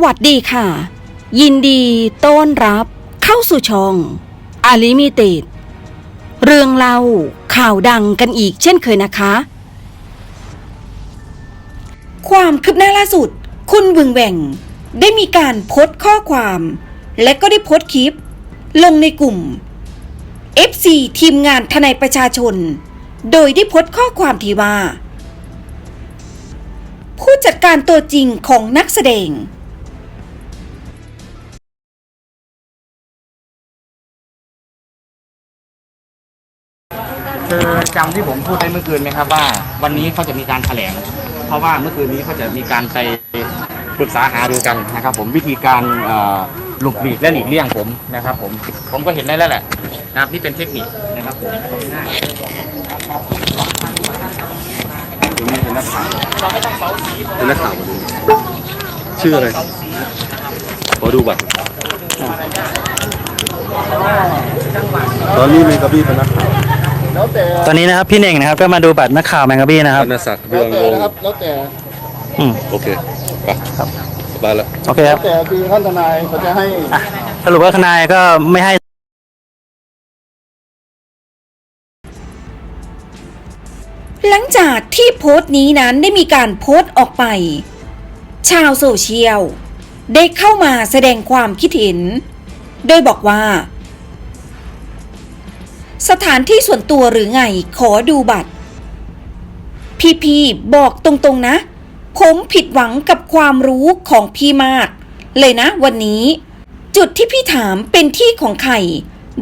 สวัสดีค่ะ ยินดีต้อนรับเข้าสู่ช่องอาลิมิเต็ดเรื่องเล่าข่าวดังกันอีกเช่นเคยนะคะ ความคืบหน้าล่าสุด คุณวึงแหว่ง ได้มีการโพสต์ข้อความ และก็ได้โพสต์คลิป ลงในกลุ่ม FC ทีมงานทนายประชาชน โดยได้โพสต์ข้อความที่ว่าผู้จัดการตัวจริงของนักแสดง จำที่ผมพูดไปเมื่อคืนไหมครับว่า วันนี้เขาจะมีการแถลง เพราะว่าเมื่อคืนนี้เขาจะมีการไปปรึกษาหารือกันนะครับ ผมวิธีการเอ่อหลบหลีกและหลีกเลี่ยงผมนะครับ ผมผมก็เห็นได้แล้วแหละนะครับนี่เป็นเทคนิคนะครับผมง่ายตรงนี้เป็นนักข่าวเราไม่ต้องเสาสีเป็นนักข่าวมาดูชื่ออะไรเสาสีขอดูบัตรตอนนี้มีกระบี่เป็นนักข่าว ตอนนี้นะครับพี่เน่งนะครับก็มาดูบัตรนักข่าวแมงกะบี้นะครับ วรรณศักดิ์เรืองวงศ์แล้วแต่อืมโอเคไปครับสบายแล้ว โอเคครับแต่คือท่านทนายเขาจะให้สรุปว่าทนายก็ไม่ให้หลังจากที่โพสต์นี้นั้นได้มีการโพสต์ออกไป ชาวโซเชียล ได้เข้ามาแสดงความคิดเห็น โดยบอกว่า สถานที่ส่วนตัวหรือไงขอดูบัตร พี่พี่บอกตรงๆนะ ผมผิดหวังกับความรู้ของพี่มาก เลยนะวันนี้ จุดที่พี่ถามเป็นที่ของใคร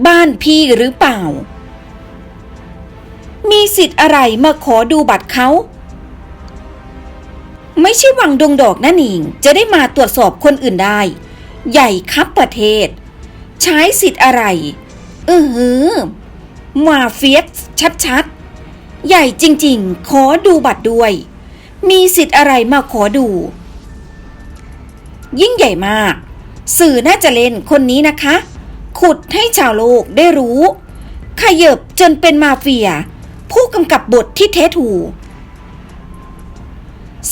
บ้านพี่หรือเปล่า มีสิทธิ์อะไรมาขอดูบัตรเขา ไม่ใช่วังดวงดอกนั่นเองจะได้มาตรวจสอบคนอื่นได้ ใหญ่ครับประเทศ ใช้สิทธิ์อะไร เออหือ มาเฟียสชัดๆ ใหญ่จริงๆ ขอดูบัตรด้วย มีสิทธิ์อะไรมาขอดู ยิ่งใหญ่มาก สื่อน่าจะเล่นคนนี้นะคะ ขุดให้ชาวโลกได้รู้ขยบจนเป็นมาเฟีย ผู้กำกับบทที่แท้ถู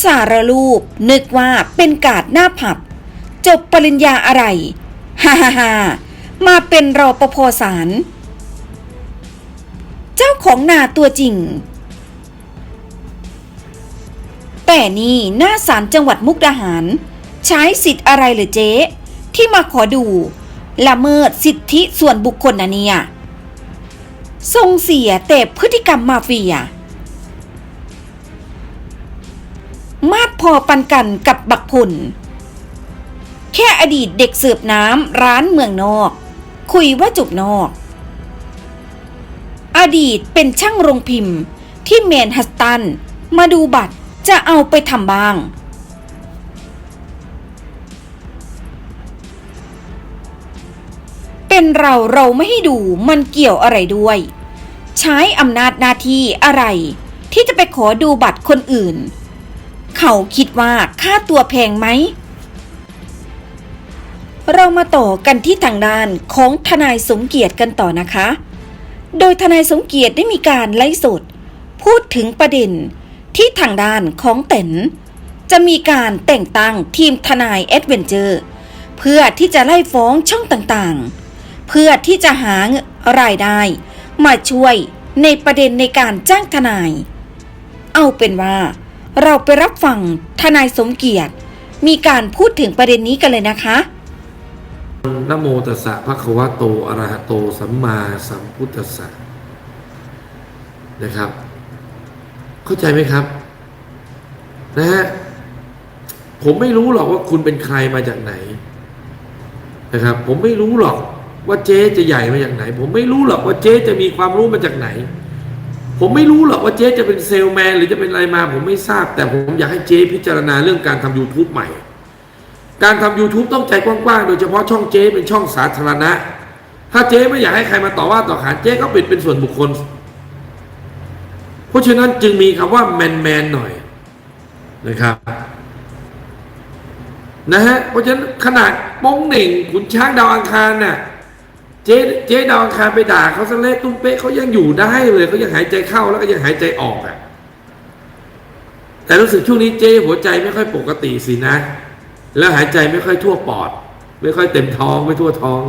สารรูปนึกว่าเป็นกาดหน้าผับ จบปริญญาอะไร ฮ่าฮ่าฮ่ามาเป็นรอปภสาร เจ้าของนาตัวจริง แต่นี่หน้าศาลจังหวัดมุกดาหาร ใช้สิทธิ์อะไรเหรือเจ๊ ที่มาขอดู ละเมิดสิทธิส่วนบุคคลนะเนี่ยทรงเสียแต่พฤติกรรมมาเฟีย มาดพอปันกันกับบักพุนแค่อดีตเด็กเสิร์ฟน้ำร้านเมืองนอก คุยว่าจุกนอก ดีตเป็นช่างโรงพิมพ์ที่เมนฮัสตัน มาดูบัตรจะเอาไปทำบ้าง เป็นเราเราไม่ให้ดูมันเกี่ยวอะไรด้วย ใช้อำนาจหน้าที่อะไร ที่จะไปขอดูบัตรคนอื่น เขาคิดว่าค่าตัวแพงไหม เรามาต่อกันที่ทางด้านของทนายสมเกียรติกันต่อนะคะ โดยทนายสมเกียรติได้มีการไลฟ์สด พูดถึงประเด็นที่ทางด้านของเต๋นจะมีการแต่งตั้งทีมทนายแอดเวนเจอร์ เพื่อที่จะไล่ฟ้องช่องต่างๆ เพื่อที่จะหารายได้ มาช่วยในประเด็นในการจ้างทนาย เอาเป็นว่า เราไปรับฟังทนายสมเกียรติ มีการพูดถึงประเด็นนี้กันเลยนะคะ นโมตัสสะภะคะวะโตอะระหะโตสัมมาสัมพุทธัสสะนะครับ เข้าใจไหมครับ นะฮะผมไม่รู้หรอกว่าคุณเป็นใครมาจากไหน นะครับ ผมไม่รู้หรอกว่าเจ๊จะใหญ่มาจากไหน ผมไม่รู้หรอกว่าเจ๊จะมีความรู้มาจากไหน ผมไม่รู้หรอกว่าเจ๊จะเป็นเซลแมนหรือจะเป็นอะไรมา ผมไม่ทราบ แต่ผมอยากให้เจ๊พิจารณาเรื่องการทำ YouTube ใหม่ การทำ YouTube ต้องใจกว้างๆ โดยเฉพาะช่องเจ๊เป็นช่องสาธารณะ ถ้าเจ๊ไม่อยากให้ใครมาต่อว่าต่อขานเจ๊ก็ปิดเป็นส่วนบุคคล เพราะฉะนั้นจึงมีคำว่าแมนแมนๆหน่อยนะครับนะฮะเพราะฉะนั้นขนาดป้องเหน่งขุนช้างดาวอังคารน่ะเจ๊เจ๊ดาวอังคารไปด่าเขาสะเละตุ้มเป๊ะเขายังอยู่ได้เลยเขายังหายใจเข้าแล้วก็ยังหายใจออกอะแต่รู้สึกช่วงนี้เจ๊หัวใจไม่ค่อยปกติสินะ แล้วหายใจไม่ค่อยทั่วปอด ไม่ค่อยเต็มท้องไม่ทั่วท้อง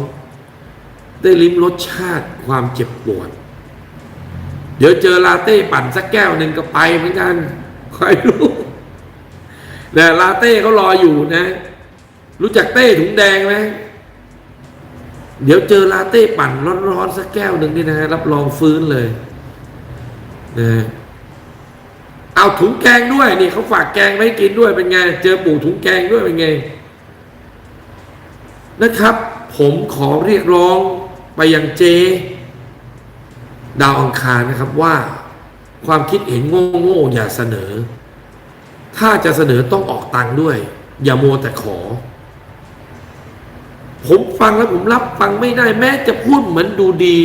ได้ลิ้มรสชาติความเจ็บปวด เดี๋ยวเจอลาเต้ปั่นสักแก้วหนึ่งก็ไปเหมือนกันคอยรู้แต่ลาเต้เขารออยู่นะ รู้จักเต้ถุงแดงไหมเดี๋ยวเจอลาเต้ปั่นร้อนๆสักแก้วหนึ่งนี่นะฮะรับรองฟื้นเลยนะ เอาถุงแกงด้วยนี่เขาฝากแกงไว้กินด้วยเป็นไง เจอปู่ถุงแกงด้วยเป็นไง นะครับ ผมขอเรียกร้องไปยังเจ ดาวอังคารนะครับว่าความคิดเห็นโง่ๆอย่าเสนอ ถ้าจะเสนอต้องออกตังค์ด้วย อย่ามัวแต่ขอ ผมฟังแล้วผมรับฟังไม่ได้ แม้จะพูดเหมือนดูดี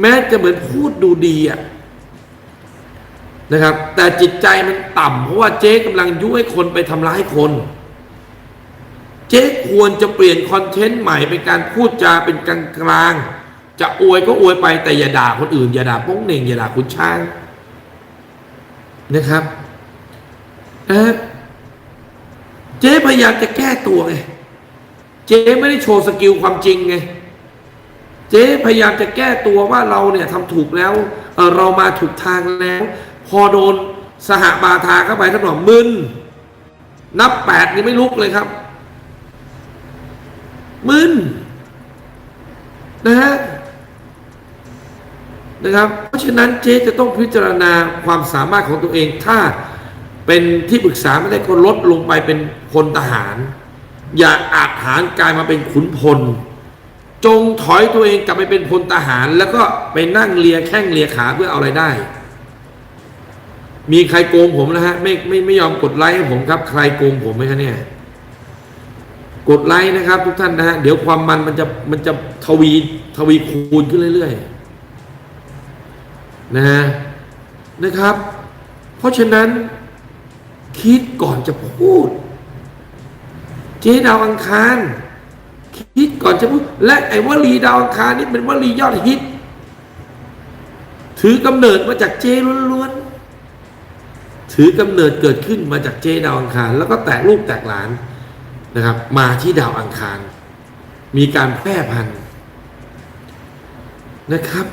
แม้จะเหมือนพูดดูดีอะ นะครับ แต่จิตใจมันต่ำเพราะว่าเจ๊กำลังยุให้คนไปทำร้ายคน เจ๊ควรจะเปลี่ยนคอนเทนต์ใหม่เป็นการพูดจาเป็นกลางกลางจะอวยก็อวยไปแต่อย่าด่าคนอื่น อย่าด่าป้งเหน่งอย่าด่าคุณช้างนะครับนะฮะเจ๊พยายามจะแก้ตัวไงเจ๊ไม่ได้โชว์สกิลความจริงไงเจ๊พยายามจะแก้ตัวว่าเราเนี่ยทำถูกแล้วเออเรามาถูกทางแล้ว พอโดนสหบาทาเข้าไปท่านบอกมึนนับแปดนี่ไม่ลุกเลยครับ มึนนะฮะนะครับ เพราะฉะนั้นเจ๊จะต้องพิจารณาความสามารถของตัวเอง ถ้าเป็นที่ปรึกษาไม่ได้ก็ลดลงไปเป็นพลทหาร อย่าอาจหารกลายมาเป็นขุนพล จงถอยตัวเองกลับไปเป็นพลทหาร แล้วก็ไปนั่งเลียแข้งเลียขาเพื่อเอาอะไรได้ มีใครโกงผมนะฮะไม่ไม่ไม่ยอมกดไลค์ให้ผมครับ ใครโกงผมไหมคะเนี่ย กดไลค์นะครับ ทุกท่านนะฮะเดี๋ยวความมันมันจะมันจะทวีทวีคูณขึ้นเรื่อยๆนะฮะนะครับ เพราะฉะนั้นคิดก่อนจะพูด เจ๊ดาวอังคาร คิดก่อนจะพูด และไอ้วลีดาวอังคารนี่เป็นวลียอดฮิต ถือกำเนิดมาจากเจล้วนๆ ถือกำเนิดเกิดขึ้นมาจากเจดาวอังคาร แล้วก็แตกลูกแตกหลานนะครับ มาที่ดาวอังคาร มีการแพร่พันธุ์นะครับ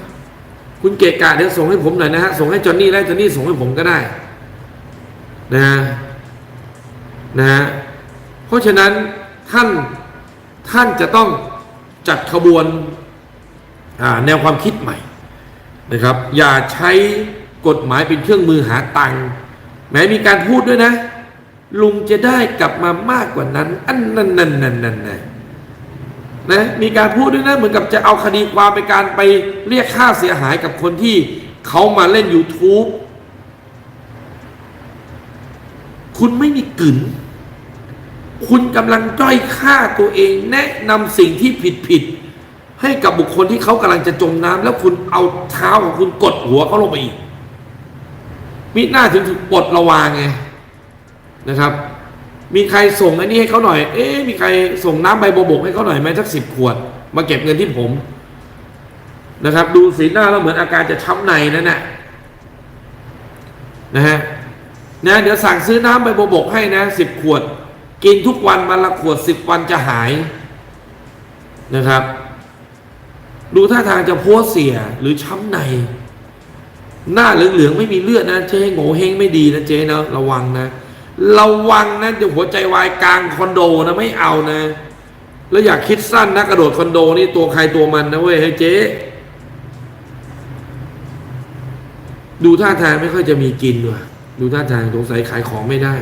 คุณเกกะเดี๋ยวส่งให้ผมหน่อยนะฮะส่งให้จอนนี่และจอนนี่ส่งให้ผมก็ได้นะฮะนะฮะเพราะฉะนั้นท่านท่านจะต้องจัดขบวนแนวความคิดใหม่นะครับ อย่าใช้กฎหมายเป็นเครื่องมือหาตังค์ แม้มีการพูดด้วยนะ ลุงจะได้กลับมามากกว่านั้น อันนั้นนั่นนั่นนั่นนะนะมีการพูดด้วยนะเหมือนกับจะเอาคดีความไปการไปเรียกค่าเสียหายกับคนที่เขามาเล่น YouTube คุณไม่มีกลืนคุณกำลังด้อยค่าตัวเอง แนะนำสิ่งที่ผิดผิดให้กับบุคคลที่เขากำลังจะจมน้ำแล้วคุณเอาเท้าของคุณกดหัวเขาลงไปอีก มิหน้าถึงถูกปลดระวางไงนะครับ มีใครส่งอันนี้ให้เขาหน่อย เอ๊ะมีใครส่งน้ำใบโบบกให้เขาหน่อยไหมสักสิบขวด มาเก็บเงินที่ผมนะครับ ดูสีหน้าแล้วเหมือนอาการจะช้ำในนั่นแหละนะฮะนะเดี๋ยวสั่งซื้อน้ำใบบบกให้นะสิบขวด กินทุกวันวันละขวดสิบวันจะหายนะครับ ดูท่าทางจะพัวเสียหรือช้ำใน หน้าเหลืองๆไม่มีเลือดนะเจ๊โง่เฮงไม่ดีนะเจ๊นะระวังนะ ระวังนะเดี๋ยวหัวใจวายกลางคอนโดนะไม่เอานะ แล้วอยากคิดสั้นนะกระโดดคอนโดนี่ตัวใครตัวมันนะเว้ยเฮ้ยเจ๊ดูท่าทางไม่ค่อยจะมีกินด้ว่ะดูท่าทางสงสัยขายของไม่ได้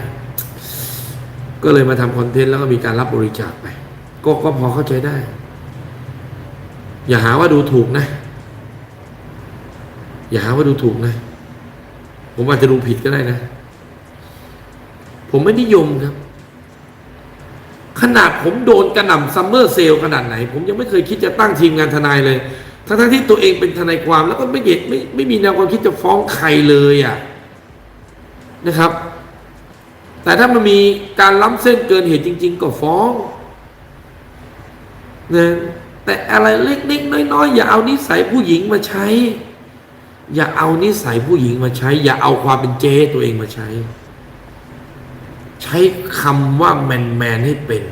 ก็เลยมาทำคอนเทนต์แล้วก็มีการรับบริจาคไป ก็ก็พอเข้าใจได้ อย่าหาว่าดูถูกนะ อย่าหาว่าดูถูกนะ ผมอาจจะดูผิดก็ได้นะ ผมไม่นิยมครับ ขนาดผมโดนกระหน่ำซัมเมอร์เซลขนาดไหน ผมยังไม่เคยคิดจะตั้งทีมงานทนายเลย ทั้งๆที่ตัวเองเป็นทนายความแล้วก็ไม่เห็นไม่ไม่มีแนวความคิดจะฟ้องใครเลยอะนะครับ แต่ถ้ามันมีการล้ำเส้นเกินเหตุจริง ๆ ก็ฟ้องนะแต่อะไรเล็กๆน้อยๆอย่าเอานิสัยผู้หญิงมาใช้ อย่าเอานิสัยผู้หญิงมาใช้ อย่าเอาความเป็นเจตัวเองมาใช้ ใช้คำว่าแมนแมนให้เป็น